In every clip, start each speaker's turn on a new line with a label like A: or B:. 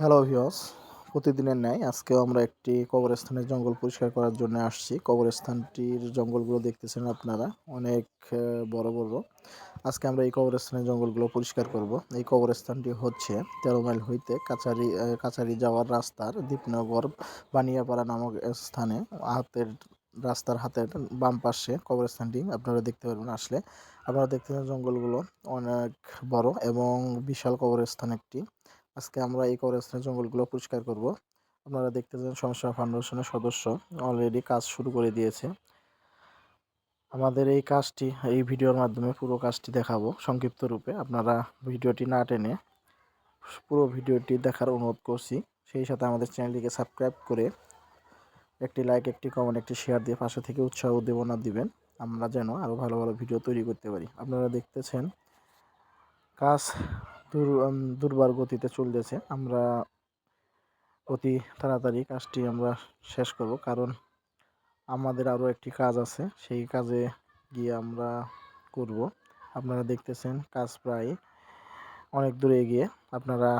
A: Hello ভিওস প্রতিদিনের ন্যায় আজকেও আমরা একটি কবরস্থানের জঙ্গল পরিষ্কার করার জন্য আসছি। কবরস্থানটির জঙ্গলগুলো দেখতেছেন আপনারা। অনেক বড় বড়। আজকে আমরা এই কবরস্থানের জঙ্গলগুলো পরিষ্কার করব। এই কবরস্থানটি হচ্ছে তেরো মাইল হইতে কাছারি কাছারি যাওয়ার রাস্তার দীপনগর বানিয়াপাড়া নামক স্থানে হাতের, রাস্তার হাতের বাম পাশে কবরস্থানটি আপনারা দেখতে পারবেন আসলে। আপনারা দেখতে জঙ্গলগুলো অনেক বড় এবং বিশাল কবরস্থান একটি। আজকে আমরা এই কবরস্থানের জঙ্গলগুলো পরিষ্কার করব। আপনারা দেখতেছেন সমস্যা ফাউন্ডেশনের সদস্য অলরেডি কাজ শুরু করে দিয়েছে। আমাদের এই কাজটি, এই ভিডিওর মাধ্যমে পুরো কাজটি দেখাবো সংক্ষিপ্ত রূপে। আপনারা ভিডিওটি না টেনে পুরো ভিডিওটি দেখার অনুরোধ করছি। সেই সাথে আমাদের চ্যানেলটিকে সাবস্ক্রাইব করে একটি লাইক একটি কমেন্ট একটি শেয়ার দিয়ে পাশে থেকে উৎসাহ উদ্দীপনা দিবেন। আমরা যেন আরও ভালো ভালো ভিডিও তৈরি করতে পারি। আপনারা দেখতেছেন কাজ দুর দুর্বার গতিতে চলতেছে। আমরা অতি তাড়াতাড়ি কাজটি আমরা শেষ করব কারণ আমাদের আরও একটি কাজ আছে। সেই কাজে গিয়ে আমরা করব। আপনারা দেখতেছেন কাজ প্রায় অনেক দূরে এগিয়ে। আপনারা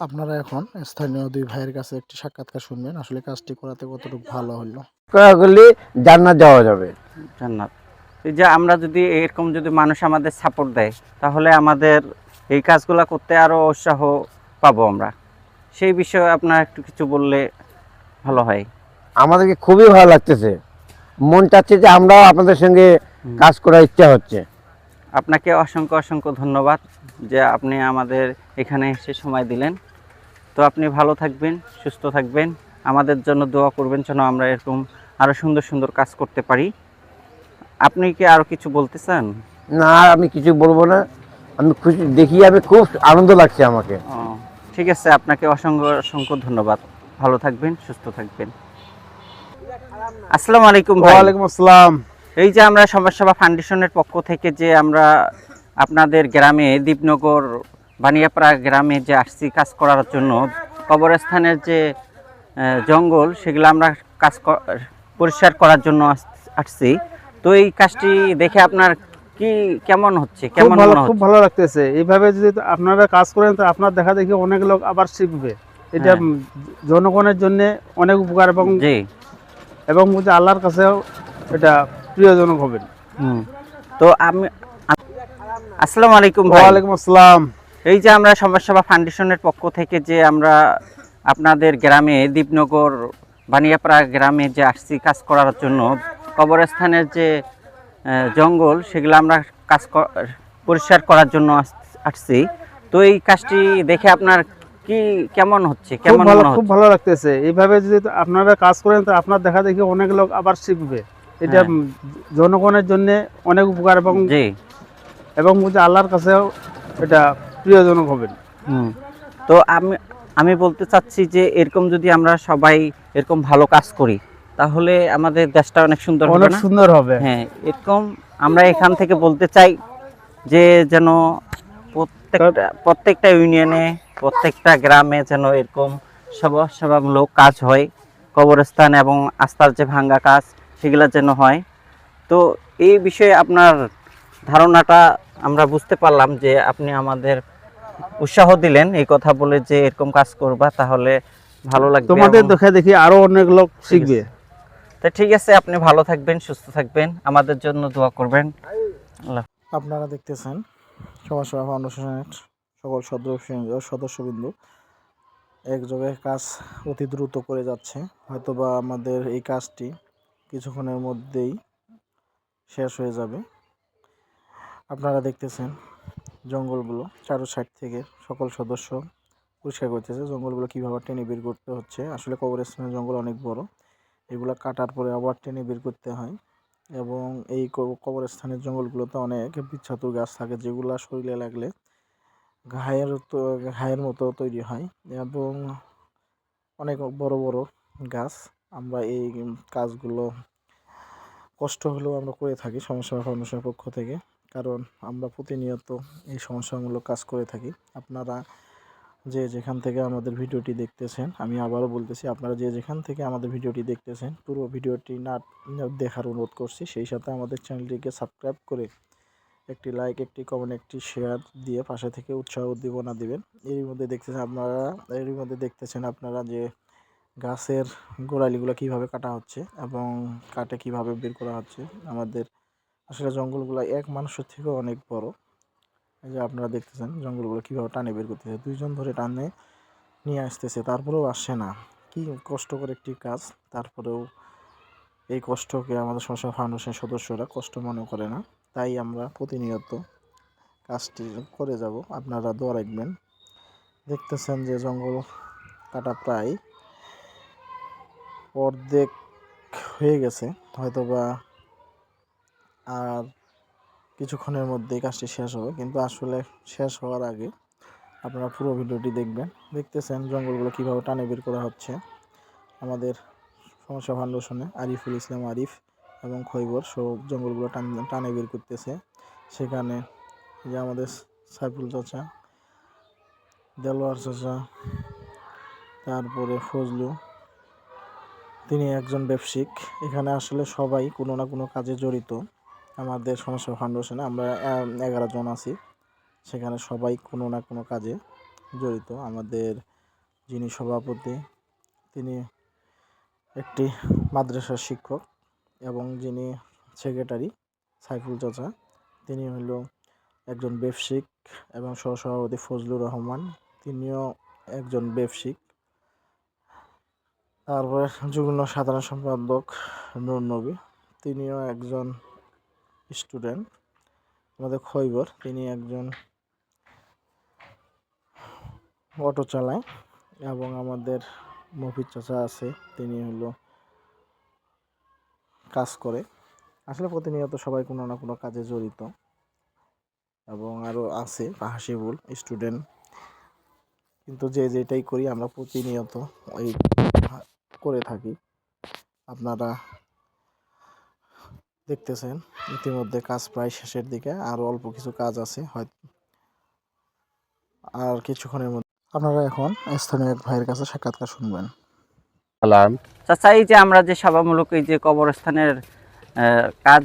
A: আপনারা এখন স্থানীয় দুই ভাইয়ের কাছে একটি সাক্ষাৎকার শুনবেন আসলে কাজটি করাতে কতটুকু ভালো হলো।
B: করা করলে জান্নাত যাওয়া যাবে।
C: জান্নাত। এই যে আমরা যদি এরকম যদি মানুষ আমাদের সাপোর্ট দেয় তাহলে আমাদের এই কাজগুলো করতে আরও উৎসাহ পাবো আমরা। সেই বিষয়ে আপনার একটু কিছু বললে ভালো হয়।
B: আমাদেরকে খুবই ভালো লাগতেছে। মন চাচ্ছে যে আমরাও আপনাদের সঙ্গে কাজ করার ইচ্ছা হচ্ছে।
C: আপনাকে অসংখ্য অসংখ্য ধন্যবাদ যে আপনি আমাদের এখানে এসে সময় দিলেন। তো আপনি ভালো থাকবেন সুস্থ থাকবেন। আমাদের জন্য দোয়া করবেন যেন আমরা এরকম আরও সুন্দর সুন্দর কাজ করতে পারি। আপনি কি আরও কিছু বলতে চান?
B: না আমি কিছু বলব না। আমি খুশি দেখি আমি খুব আনন্দ লাগছে আমাকে।
C: ঠিক আছে আপনাকে অসংখ্য অসংখ্য ধন্যবাদ। ভালো থাকবেন সুস্থ থাকবেন। আসসালামু আলাইকুম
D: ওয়ালাইকুম আসসালাম।
C: এই যে আমরা সমাজসেবা ফাউন্ডেশনের পক্ষ থেকে যে আমরা আপনাদের গ্রামে দীপনগর বানিয়াপাড়া গ্রামে যে আসছি কাজ করার জন্য কবরস্থানের যে জঙ্গল সেগুলো আমরা কাজ পরিষ্কার করার জন্য আসছি। তো এই কাজটি দেখে আপনার কি কেমন হচ্ছে? কেমন
D: ভালো খুব ভালো লাগতেছে। এইভাবে যদি আপনারা কাজ করেন তো আপনার দেখা দেখি অনেক লোক আবার শিখবে। এটা
C: হ্যাঁ।
D: জনগণের জন্য অনেক উপকার এবং এবং আল্লাহর কাছেও এটা প্রিয়জনক হবে।
C: তো আমি আসসালামু আলাইকুম
D: ওয়ালাইকুম আসসালাম।
C: এই যে আমরা সমাজসেবা ফাউন্ডেশনের পক্ষ থেকে যে আমরা আপনাদের গ্রামে দীপনগর বানিয়াপাড়া গ্রামে যে আসছি কাজ করার জন্য কবরস্থানের যে জঙ্গল সেগুলো আমরা কাজ পরিষ্কার করার জন্য আস- আসছি। তো এই কাজটি দেখে আপনার কি কেমন হচ্ছে? কেমন
D: খুব ভালো লাগতেছে। এইভাবে যদি আপনারা কাজ করেন তো আপনার দেখা দেখি অনেক লোক আবার শিখবে। এটা
C: হ্যাঁ।
D: জনগণের জন্য অনেক উপকার এবং
C: জি।
D: এবং আল্লাহর কাছেও এটা প্রিয়জনক হবে
C: হুম। তো আমি আমি বলতে চাচ্ছি যে এরকম যদি আমরা সবাই এরকম ভালো কাজ করি তাহলে আমাদের দেশটা অনেক সুন্দর হবে
D: অনেক সুন্দর হবে।
C: হ্যাঁ এরকম আমরা এখান থেকে বলতে চাই যে যেন প্রত্যেকটা প্রত্যেকটা ইউনিয়নে প্রত্যেকটা গ্রামে যেন এরকম সমাজসেবামূলক কাজ হয় কবরস্থান এবং আস্থার যে ভাঙ্গা কাজ সেগুলো যেন হয়। তো এই বিষয়ে আপনার ধারণাটা আমরা বুঝতে পারলাম যে আপনি আমাদের উৎসাহ দিলেন এই কথা বলে যে এরকম কাজ করবা তাহলে ভালো লাগবে
D: তোমাদের দেখে দেখি আরও অনেক লোক শিখবে।
C: তো ঠিক আছে, আপনি ভালো থাকবেন, সুস্থ থাকবেন। আমাদের জন্য দোয়া করবেন। আল্লাহ
A: আপনারা দেখতেছেন সমাজসেবা ফাউন্ডেশনের সকল সদস্য সদস্যবৃন্দ। এক একযোগে কাজ অতি দ্রুত করে যাচ্ছে। হয়তোবা আমাদের এই কাজটি কিছুক্ষণের মধ্যেই শেষ হয়ে যাবে। আপনারা দেখতেছেন জঙ্গলগুলো চারো সাইড থেকে সকল সদস্য পরিষ্কার করতেছে। জঙ্গলগুলো কীভাবে টেনে বের করতে হচ্ছে? আসলে কবরস্থানের জঙ্গল অনেক বড়। এগুলো কাটার পরে আবার টেনে বের করতে হয়। এবং এই কবরস্থানের জঙ্গলগুলোতে অনেক বিচ্ছাতু গাছ থাকে যেগুলো শরীরে লাগলে ঘায়ের তো, ঘায়ের মতো তৈরি হয়। এবং অনেক বড় বড় গাছ আমরা এই কাজগুলো কষ্ট হলেও আমরা করে থাকি সমস্যা ফাউন্ডেশনের পক্ষ থেকে। কারণ আমরা প্রতিনিয়ত এই সমস্যামূলক কাজ করে থাকি। আপনারা যে যেখান থেকে আমাদের ভিডিওটি দেখতেছেন, আমি আবারও বলতেছি, আপনারা যে যেখান থেকে আমাদের ভিডিওটি দেখতেছেন, পুরো ভিডিওটি না দেখার অনুরোধ করছি। সেই সাথে আমাদের চ্যানেলটিকে সাবস্ক্রাইব করে একটি লাইক একটি কমেন্ট একটি শেয়ার দিয়ে পাশে থেকে উৎসাহ উদ্দীপনা দিবেন। এরই মধ্যে দেখতেছেন আপনারা, এরই মধ্যে দেখতেছেন আপনারা যে গাছের গোড়ালিগুলো কীভাবে কাটা হচ্ছে এবং কাটে কীভাবে বের করা হচ্ছে। আমাদের আসলে জঙ্গলগুলো এক মানুষের থেকেও অনেক বড়। এই যে আপনারা দেখতেছেন জঙ্গলগুলো কীভাবে টানে বের করতেছে। দুইজন ধরে টানে, নিয়ে আসতেছে, তারপরেও আসে না। কি কষ্টকর একটি কাজ, তারপরেও এই কষ্টকে আমাদের সংসার ফাউন্ডেশনের সদস্যরা কষ্ট মনে করে না। তাই আমরা প্রতিনিয়ত কাজটি করে যাব। আপনারা দোয়া রাখবেন। দেখতেছেন যে জঙ্গল কাটা প্রায় অর্ধেক হয়ে গেছে। হয়তোবা আর কিছুক্ষণের মধ্যেই কাজটি শেষ হবে। কিন্তু আসলে শেষ হওয়ার আগে আপনারা পুরো ভিডিওটি দেখবেন। দেখতেছেন জঙ্গলগুলো কীভাবে টানে বের করা হচ্ছে। আমাদের সমস্যা ফাউন্ডেশনে আরিফুল ইসলাম আরিফ এবং খৈবর সব জঙ্গলগুলো টান, টানে বের করতেছে। সেখানে যে আমাদের সাইফুল চাচা, দেলোয়ার চাচা, তারপরে ফজলু, তিনি একজন ব্যবসায়িক। এখানে আসলে সবাই কোনো না কোনো কাজে জড়িত। আমাদের সমস্যা ফাউন্ডেশনে আমরা এগারো জন আছি। সেখানে সবাই কোনো না কোনো কাজে জড়িত। আমাদের যিনি সভাপতি, তিনি একটি মাদ্রাসার শিক্ষক এবং যিনি সেক্রেটারি সাইফুল চাচা, তিনি হইল একজন ব্যবসায়িক এবং সহসভাপতি ফজলুর রহমান। তিনিও একজন ব্যবসায়িক। তারপরে যুগ্ম সাধারণ সম্পাদক নূর নবী তিনিও একজন স্টুডেন্ট, আমাদের খৈবর, তিনি একজন অটো চালায় এবং আমাদের মফিজ চাচা আছে, তিনি হলো কাজ করে। আসলে প্রতিনিয়ত সবাই কোনো না কোনো কাজে জড়িত এবং আরও আছে হাসিবুল স্টুডেন্ট। কিন্তু যে যেটাই করি আমরা প্রতিনিয়ত ওই করে থাকি। আপনারা দেখতেছেন। ইতিমধ্যে কাজ প্রায় শেষের দিকে আরও অল্প কিছু কাজ আছে হয়তো আর কিছুক্ষণের মধ্যে। আপনারা এখন স্থানীয় এক ভাইয়ের কাছে সাক্ষাৎকার শুনবেন।
B: সালাম।
C: চাচা এই যে আমরা যে সভামূলক এই যে কবরস্থানের কাজ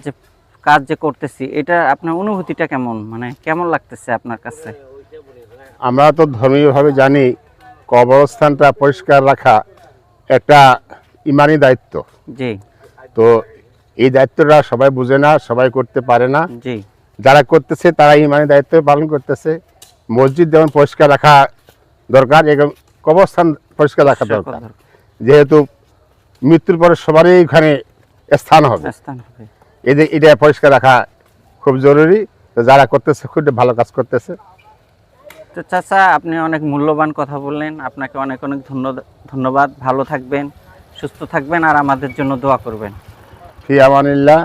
C: কাজ যে করতেছি এটা আপনার অনুভূতিটা কেমন? মানে কেমন লাগতেছে আপনার কাছে?
E: আমরা তো ধর্মীয়ভাবে জানি কবরস্থানটা পরিষ্কার রাখা একটা ইমানি দায়িত্ব।
C: জি।
E: তো এই দায়িত্বটা সবাই বুঝে না সবাই করতে পারে না। যারা করতেছে তারা ইমানি দায়িত্ব পালন করতেছে। মসজিদ যেমন পরিষ্কার রাখা দরকার এবং কবরস্থান পরিষ্কার রাখা দরকার। যেহেতু মৃত্যুর পরে সবারই এখানে স্থান হবে। এদের এটা পরিষ্কার রাখা খুব জরুরি। তো যারা করতেছে খুব ভালো কাজ করতেছে।
C: তো চাচা আপনি অনেক মূল্যবান কথা বললেন। আপনাকে অনেক অনেক ধন্যবাদ। ভালো থাকবেন সুস্থ থাকবেন আর আমাদের জন্য দোয়া করবেন।
E: ফি আমানিল্লাহ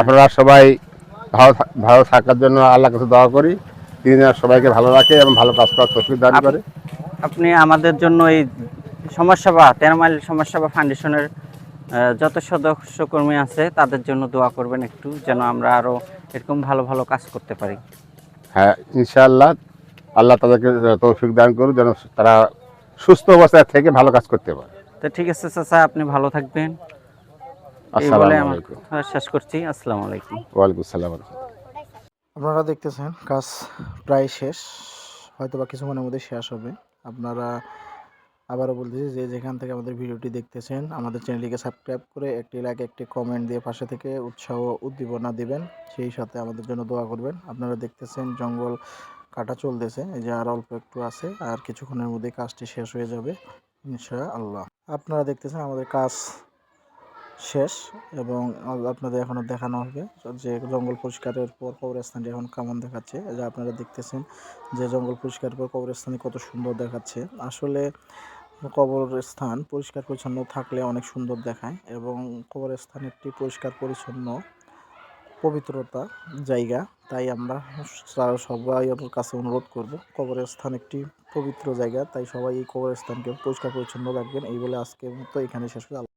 E: আপনারা সবাই ভালো ভালো থাকার জন্য আল্লাহ কাছে দোয়া করি। তিনি যেন সবাইকে ভালো রাখে এবং ভালো কাজ করার তৌফিক দান করে।
C: আপনি আমাদের জন্য এই সমাজসেবা তেরো মাইল সমাজসেবা ফাউন্ডেশনের আহ, যত সদস্য কর্মী আছে তাদের জন্য দোয়া করবেন একটু যেন আমরা আরও এরকম ভালো ভালো কাজ করতে পারি।
E: হ্যাঁ ইনশাআল্লাহ আল্লাহ তাদেরকে তৌফিক দান করুন যেন তারা সুস্থ অবস্থায় থেকে ভালো কাজ করতে পারে।
C: তো ঠিক আছে চাচা আপনি ভালো থাকবেন এই বলে
E: আসসালামু
C: আমার
E: আলাইকুম
C: কথা শেষ করছি। আসসালামু আলাইকুম।
E: ওয়ালাইকুম আসসালাম
A: আপনারা দেখতেছেন কাজ প্রায় শেষ। হয়তো বা কিছুক্ষণের মধ্যে শেষ হবে। আপনারা আবারও বলতেছি যে যেখান থেকে আমাদের ভিডিওটি দেখতেছেন আমাদের চ্যানেলটিকে সাবস্ক্রাইব করে একটি লাইক একটি কমেন্ট দিয়ে পাশে থেকে উৎসাহ উদ্দীপনা দিবেন। সেই সাথে আমাদের জন্য দোয়া করবেন। আপনারা দেখতেছেন জঙ্গল কাটা চলতেছে। এই যে আর অল্প একটু আছে আর কিছুক্ষণের মধ্যে কাজটি শেষ হয়ে যাবে ইনশা আল্লাহ আপনারা দেখতেছেন আমাদের কাজ শেষ এবং আপনাদের এখনও দেখানো হবে যে জঙ্গল পরিষ্কারের পর কবরস্থানটি এখন কেমন দেখাচ্ছে। যে আপনারা দেখতেছেন যে জঙ্গল পরিষ্কারের পর কবরস্থানটি কত সুন্দর দেখাচ্ছে। আসলে কবরস্থান পরিষ্কার পরিচ্ছন্ন থাকলে অনেক সুন্দর দেখায় এবং কবরস্থান একটি পরিষ্কার পরিচ্ছন্ন পবিত্রতা জায়গা। তাই আমরা সবাই ওর কাছে অনুরোধ করব, কবরস্থান একটি পবিত্র জায়গা, তাই সবাই এই কবরস্থানকে পরিষ্কার পরিচ্ছন্ন রাখবেন। এই বলে আজকের মতো এখানে শেষ করে